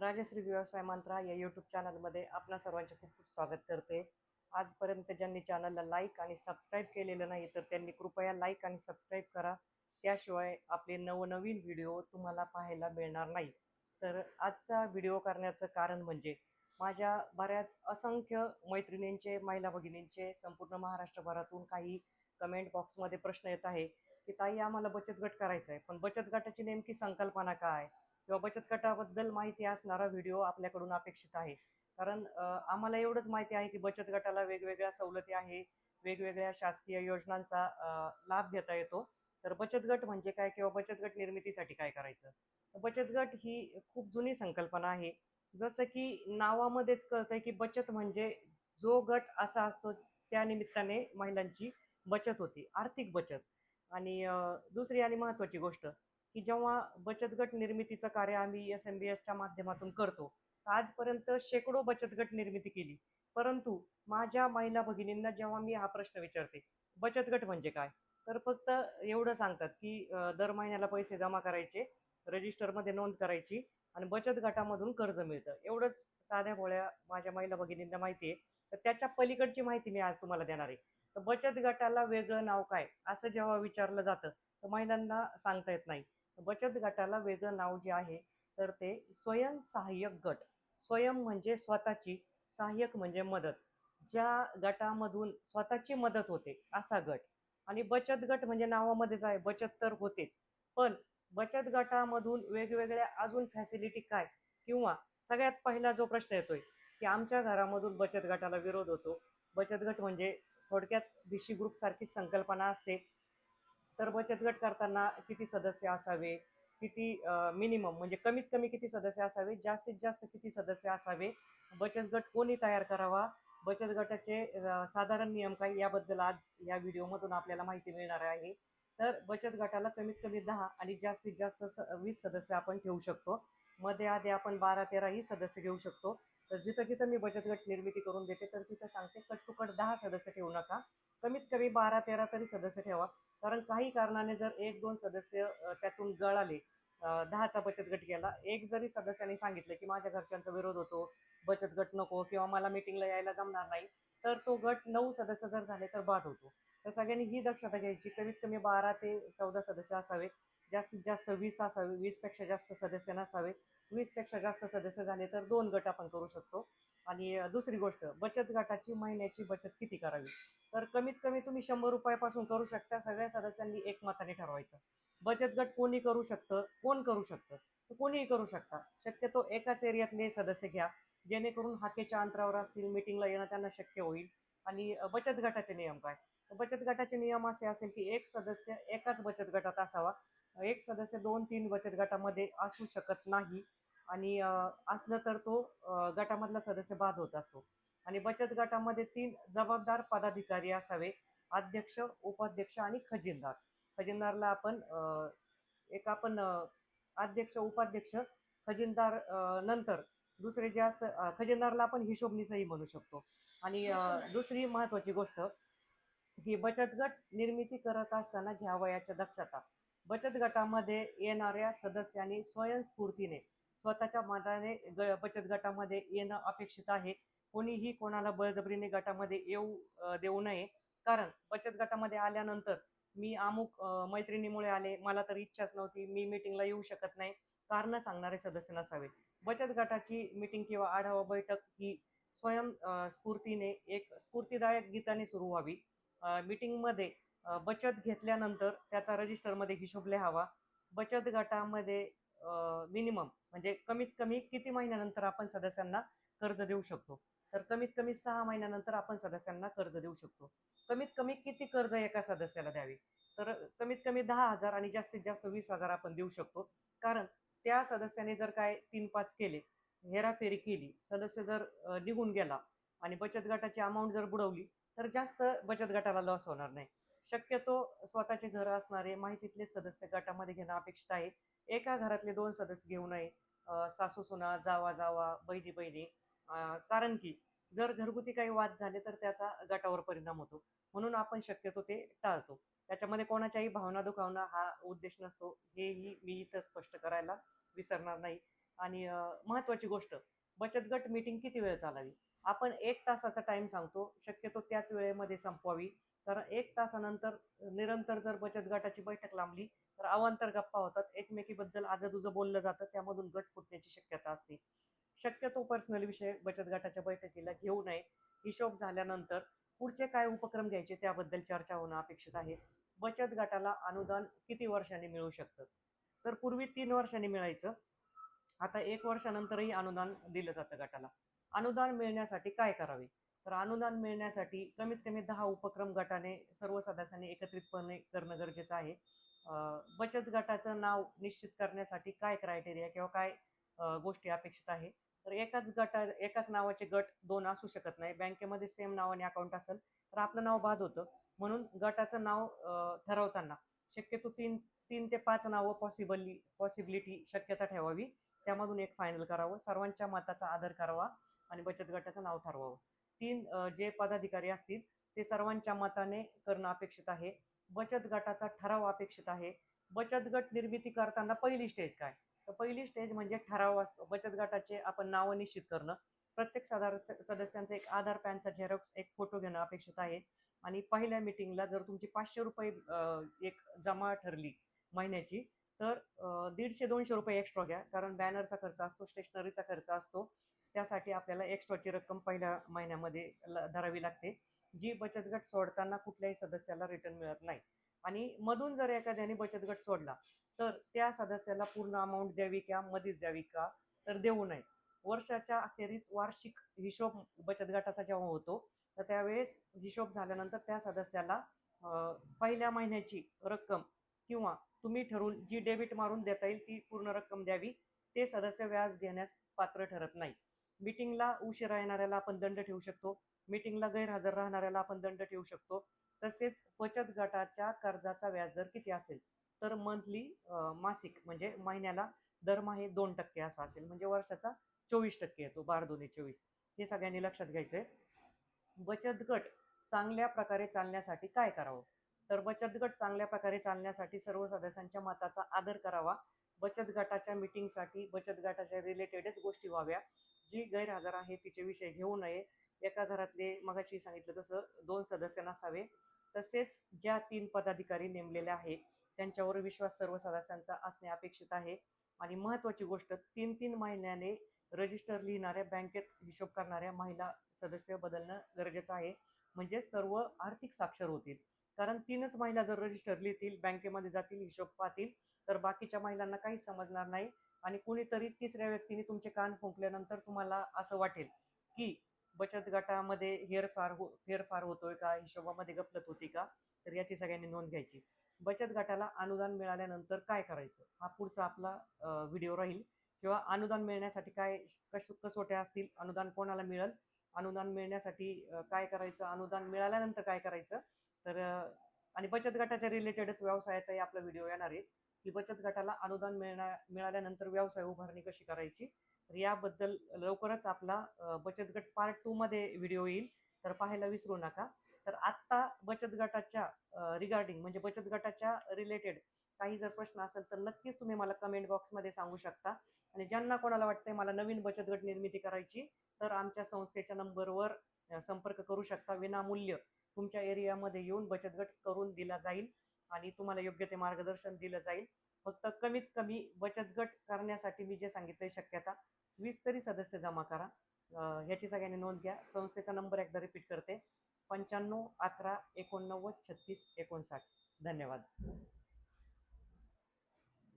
राजश्रीज व्यवसाय मंत्रा या यूट्यूब चॅनलमध्ये आपणा सर्वांचे खूप खूप स्वागत करते. आजपर्यंत ज्यांनी चॅनलला लाईक आणि सबस्क्राईब केलेलं नाही तर त्यांनी कृपया लाईक आणि सबस्क्राईब करा. त्याशिवाय आपले नवनवीन व्हिडिओ तुम्हाला पाहायला मिळणार नाही. तर आजचा व्हिडिओ करण्याचं कारण म्हणजे माझ्या बऱ्याच असंख्य मैत्रिणींचे महिला भगिनींचे संपूर्ण महाराष्ट्रभरातून काही कमेंट बॉक्समध्ये प्रश्न येत आहे की ताई आम्हाला बचत गट करायचा आहे पण बचत गटाची नेमकी संकल्पना काय? किंवा बचत गटाबद्दल माहिती असणारा व्हिडिओ आपल्याकडून अपेक्षित आहे. कारण आम्हाला एवढंच माहिती आहे की बचत गटाला वेगवेगळ्या सवलती आहे वेगवेगळ्या शासकीय योजनांचा लाभ घेता येतो. तर बचत गट म्हणजे काय किंवा बचत गट निर्मितीसाठी काय करायचं? बचत गट ही खूप जुनी संकल्पना आहे. जसं की नावामध्येच कळतंय की बचत म्हणजे जो गट असा असतो त्या निमित्ताने महिलांची बचत होती आर्थिक बचत. आणि दुसरी आणि महत्त्वाची गोष्ट की जेव्हा बचत गट निर्मितीचं कार्य आम्ही एस एम बी एसच्या माध्यमातून करतो आजपर्यंत शेकडो बचत गट निर्मिती केली. परंतु माझ्या महिला भगिनींना जेव्हा मी हा प्रश्न विचारते बचत गट म्हणजे काय? तर फक्त एवढं सांगतात की दर महिन्याला पैसे जमा करायचे रजिस्टरमध्ये नोंद करायची आणि बचत गटामधून कर्ज मिळतं. एवढंच साध्या भोळ्या माझ्या महिला भगिनींना माहिती आहे. तर त्याच्या पलीकडची माहिती मी आज तुम्हाला देणार आहे. तर बचत गटाला वेगळं नाव काय? असं जेव्हा विचारलं जातं तर महिलांना सांगता येत नाही. बचत गटाला वेगळं नाव जे आहे तर ते स्वयंसहाय्यक गट. स्वयं म्हणजे स्वतःची सहाय्यक म्हणजे मदत. ज्या गटामधून स्वतःची मदत होते असा गट. आणि बचत गट म्हणजे नावामध्येच आहे बचत तर होतेच. पण बचत गटामधून वेगवेगळ्या अजून फॅसिलिटी काय? किंवा सगळ्यात पहिला जो प्रश्न येतोय की आमच्या घरामधून बचत गटाला विरोध होतो. बचत गट म्हणजे थोडक्यात भिशी ग्रुप सारखीच संकल्पना असते. तर बचत गट करताना किती सदस्य असावे? किती मिनिमम म्हणजे कमीत कमी किती सदस्य असावे? जास्तीत जास्त किती सदस्य असावे? बचत गट कोणी तयार करावा? बचत गटाचे साधारण नियम काय? याबद्दल आज या व्हिडिओमधून आपल्याला माहिती मिळणार आहे. तर बचत गटाला कमीत कमी दहा आणि जास्तीत जास्त स वीस सदस्य आपण ठेवू शकतो. मध्ये आधी आपण बारा तेराही सदस्य घेऊ शकतो. तर जिथं जिथं मी बचत गट निर्मिती करून देते तर तिथं सांगते कट टू कट दहा सदस्य ठेवू नका. कमीत कमी बारा तेरा तरी सदस्य ठेवा. कारण काही कारणाने जर एक दोन सदस्य त्यातून गळाले दहाचा बचत गट गेला. एक जरी सदस्याने सांगितलं की माझ्या घरच्यांचा विरोध होतो बचत गट नको किंवा मला मिटिंगला यायला जमणार नाही तर तो गट नऊ सदस्य जर झाले तर बाद होतो. तर सगळ्यांनी ही दक्षता घ्यायची. कमीत कमी बारा ते चौदा सदस्य असावे जास्तीत जास्त वीस असावे वीसपेक्षा जास्त सदस्य नसावे वीसपेक्षा जास्त सदस्य झाले तर दोन गट आपण करू शकतो. आणि दुसरी गोष्ट बचत गटाची महिन्याची बचत किती करावी? तर कमीत कमी तुम्ही शंभर रुपयापासून करू शकता. सगळ्या सदस्यांनी एकमताने ठरवायचं. बचत गट कोणी करू शकतं? कोण करू शकतं? तर कोणीही करू शकता. शक्यतो एकाच एरियातले सदस्य घ्या. जेणेकरून हाकेच्या अंतरावर असतील मिटिंगला येणं त्यांना शक्य होईल. आणि बचत गटाचे नियम काय? तर बचत गटाचे नियम असे असेल की एक सदस्य एकाच बचत गटात असावा. एक सदस्य दोन तीन बचत गटामध्ये असू शकत नाही. आणि असलं तर तो गटामधला सदस्य बाद होत असतो. आणि बचत गटामध्ये तीन जबाबदार पदाधिकारी असावे अध्यक्ष उपाध्यक्ष आणि खजिनदार. खजिनदारला आपण एक आपण अध्यक्ष उपाध्यक्ष खजिनदार नंतर दुसरे जे असतं खजिनदारला आपण हिशोबनीसही म्हणू शकतो. आणि दुसरी महत्त्वाची गोष्ट ही बचत गट निर्मिती करत असताना घ्यावयाच्या दक्षता. बचत गटामध्ये येणाऱ्या सदस्यांनी स्वयंस्फूर्तीने स्वतःच्या मनाने ग बचत गटामध्ये येणं अपेक्षित आहे. कोणीही कोणाला बळजबरीने गटामध्ये येऊ देऊ नये. कारण बचत गटामध्ये आल्यानंतर मी अमुक मैत्रिणीमुळे आले. मला तर इच्छाच नव्हती. मी मीटिंगला येऊ शकत नाही. कारणं सांगणारे सदस्य नसावे. बचत गटाची मीटिंग किंवा आढावा बैठक ही स्वयं स्फूर्तीने एक स्फूर्तीदायक गीताने सुरू व्हावी. मीटिंगमध्ये बचत घेतल्यानंतर त्याचा रजिस्टरमध्ये हिशोब लिहावा. बचत गटामध्ये मिनिमम म्हणजे कमीत कमी किती महिन्यानंतर आपण सदस्यांना कर्ज देऊ शकतो? तर कमीत कमी सहा महिन्यानंतर आपण सदस्यांना कर्ज देऊ शकतो. कमीत कमी किती कर्ज एका सदस्याला द्यावे? तर कमीत कमी दहा हजार आणि जास्तीत जास्त वीस हजार आपण देऊ शकतो. कारण त्या सदस्याने जर काय तीन पाच केले हेराफेरी केली सदस्य जर निघून गेला आणि बचत गटाची अमाऊंट जर बुडवली तर जास्त बचत गटाला लॉस होणार नाही. शक्यतो स्वतःचे घर असणारे माहितीतले सदस्य गटामध्ये घेणं अपेक्षित आहे. एका घरातले दोन सदस्य घेऊ नये. सासू सुना जावा जावा बहिणी बहिणी कारण की जर घरगुती काही वाद झाले तर त्याचा गटावर परिणाम होतो. म्हणून आपण शक्यतो ते टाळतो. त्याच्यामध्ये कोणाच्याही भावना दुखावणं हा उद्देश नसतो. हेही मी इथं स्पष्ट करायला विसरणार नाही. आणि महत्त्वाची महत्वाची गोष्ट बचत गट मीटिंग किती वेळ चालावी? आपण एक तासाचा टाइम सांगतो. शक्यतो त्याच वेळेमध्ये संपवावी. कारण एक तासानंतर निरंतर जर बचत गटाची बैठक लांबली तर अवांतर गप्पा होतात. एकमेकीबद्दल आजूबाजूचं बोललं जातं त्यामधून गट फुटण्याची शक्यता असते. शक्यतो पर्सनल विषय बचत गटाच्या बैठकीला घेऊ नये. हिशोब झाल्यानंतर पुढचे काय उपक्रम घ्यायचे त्याबद्दल चर्चा होणं अपेक्षित आहे. बचत गटाला अनुदान किती वर्षांनी मिळू शकतं? तर पूर्वी तीन वर्षांनी मिळायचं. आता एक वर्षानंतरही अनुदान दिलं जातं गटाला. अनुदान मिळण्यासाठी काय करावे? तर अनुदान मिळण्यासाठी कमीत कमी दहा उपक्रम गटाने सर्व सदस्यांनी एकत्रितपणे करणं गरजेचं आहे. बचत गटाचं नाव निश्चित करण्यासाठी काय क्रायटेरिया किंवा काय गोष्टी अपेक्षित आहे? तर एकाच गटा एकाच नावाचे गट दोन असू शकत नाही. बँकेमध्ये सेम नावाने अकाउंट असेल तर आपलं नाव बाद होतं. म्हणून गटाचं नाव ठरवताना शक्यतो तीन तीन ते पाच नावं पॉसिबली पॉसिबिलिटी शक्यता ठेवावी. त्यामधून एक फायनल करावं. सर्वांच्या मताचा आदर करावा आणि बचत गटाचं नाव ठरवावं. तीन जे पदाधिकारी असतील ते सर्वांच्या मताने करणं अपेक्षित आहे. बचत गटाचा ठराव अपेक्षित आहे. बचत गट निर्मिती करताना पहिली स्टेज काय? तर पहिली स्टेज म्हणजे ठराव असतो. बचत गटाचे आपण नावं निश्चित करणं. प्रत्येक साधार सदस्यांचा एक आधार पॅनचा झेरॉक्स एक फोटो घेणं अपेक्षित आहे. आणि पहिल्या मिटिंगला जर तुमची पाचशे रुपये एक जमा ठरली महिन्याची तर दीडशे दोनशे रुपये एक्स्ट्रा घ्या. कारण बॅनरचा खर्च असतो स्टेशनरीचा खर्च असतो. त्यासाठी आपल्याला एक्स्ट्राची रक्कम पहिल्या महिन्यामध्ये ल- धरावी लागते. जी बचत गट सोडताना कुठल्याही सदस्याला रिटर्न मिळत नाही. आणि मधून जर एखाद्याने बचत गट सोडला तर त्या सदस्याला पूर्ण अमाऊंट द्यावी का? मधीच द्यावी का? तर देऊ नये. वर्षाच्या अखेरीस वार्षिक हिशोब बचत गटाचा जेव्हा होतो तर त्यावेळेस हिशोब झाल्यानंतर त्या सदस्याला पहिल्या महिन्याची रक्कम किंवा तुम्ही ठरवून जी डेबिट मारून देता येईल ती पूर्ण रक्कम द्यावी. ते सदस्य व्याज घेण्यास पात्र ठरत नाही. मीटिंगला उशिरा येणाऱ्याला आपण दंड ठेवू शकतो. मीटिंगला गैरहजर राहणाऱ्याला आपण दंड ठेवू शकतो. तसेच बचत गटाच्या कर्जाचा व्याजदर किती असेल? तर मंथली मासिक म्हणजे महिन्याला दरमहा दोन टक्के असा असेल. म्हणजे वर्षाचा चोवीस टक्के येतो बारा दोन्ही चोवीस. हे सगळ्यांनी लक्षात घ्यायचंय. बचत गट चांगल्या प्रकारे चालण्यासाठी काय करावं? तर बचत गट चांगल्या प्रकारे चालण्यासाठी सर्व सदस्यांच्या मताचा आदर करावा. बचत गटाच्या मीटिंगसाठी बचत गटाच्या रिलेटेडच गोष्टी व्हाव्या. जी गैरहजर आहे तिचे विषय घेऊ नये. एका घरातले मगाशी सांगितलं तसं दोन सदस्य नसावे. तसेच ज्या तीन पदाधिकारी नेमलेल्या आहेत त्यांच्यावर विश्वास सर्व सदस्यांचा असणे अपेक्षित आहे. आणि महत्त्वाची गोष्ट तीन तीन महिन्याने रजिस्टर लिहिणाऱ्या बँकेत हिशोब करणाऱ्या महिला सदस्य बदलणं गरजेचं आहे. म्हणजे सर्व आर्थिक साक्षर होतील. कारण तीनच महिला जर रजिस्टर लिहितील बँकेमध्ये जातील हिशोब पाहतील तर बाकीच्या महिलांना काहीच समजणार नाही. आणि कुणीतरी तिसऱ्या व्यक्तीने तुमचे कान फुंकल्यानंतर तुम्हाला असं वाटेल की बचत गटामध्ये हेरफार हो फेरफार होतोय का? हिशोबामध्ये गफलत होती का? तर याची सगळ्यांनी नोंद घ्यायची. बचत गटाला अनुदान मिळाल्यानंतर काय करायचं? हा पुढचा आपला व्हिडिओ राहील. किंवा अनुदान मिळण्यासाठी काय कश कसोट्या असतील? अनुदान कोणाला मिळेल? अनुदान मिळण्यासाठी काय करायचं? अनुदान मिळाल्यानंतर काय करायचं? तर आणि बचत गटाच्या रिलेटेडच व्यवसायाचाही आपला व्हिडिओ येणार आहे. की बचत गटाला अनुदान मिळण्या मिळाल्यानंतर व्यवसाय उभारणी कशी करायची? तर याबद्दल लवकरच आपला बचत गट पार्ट टू मध्ये व्हिडिओ येईल. तर पाहायला विसरू नका. तर आत्ता बचत गटाच्या रिगार्डिंग म्हणजे बचत गटाच्या रिलेटेड काही जर प्रश्न असेल तर नक्कीच तुम्ही मला कमेंट बॉक्समध्ये सांगू शकता. आणि ज्यांना कोणाला वाटतंय मला नवीन बचत गट निर्मिती करायची तर आमच्या संस्थेच्या नंबरवर संपर्क करू शकता. विनामूल्य तुमच्या एरियामध्ये येऊन बचत गट करून दिला जाईल. आणि तुम्हाला योग्य ते मार्गदर्शन दिलं जाईल. फक्त कमीत कमी बचत गट करण्यासाठी मी जे सांगितलंय शक्यता वीस तरी सदस्य जमा करा. ह्याची सगळ्यांनी नोंद घ्या. संस्थेचा नंबर एकदा रिपीट करते. पंच्याण्णव अकरा एकोणनव्वद छत्तीस एकोणसाठ. धन्यवाद.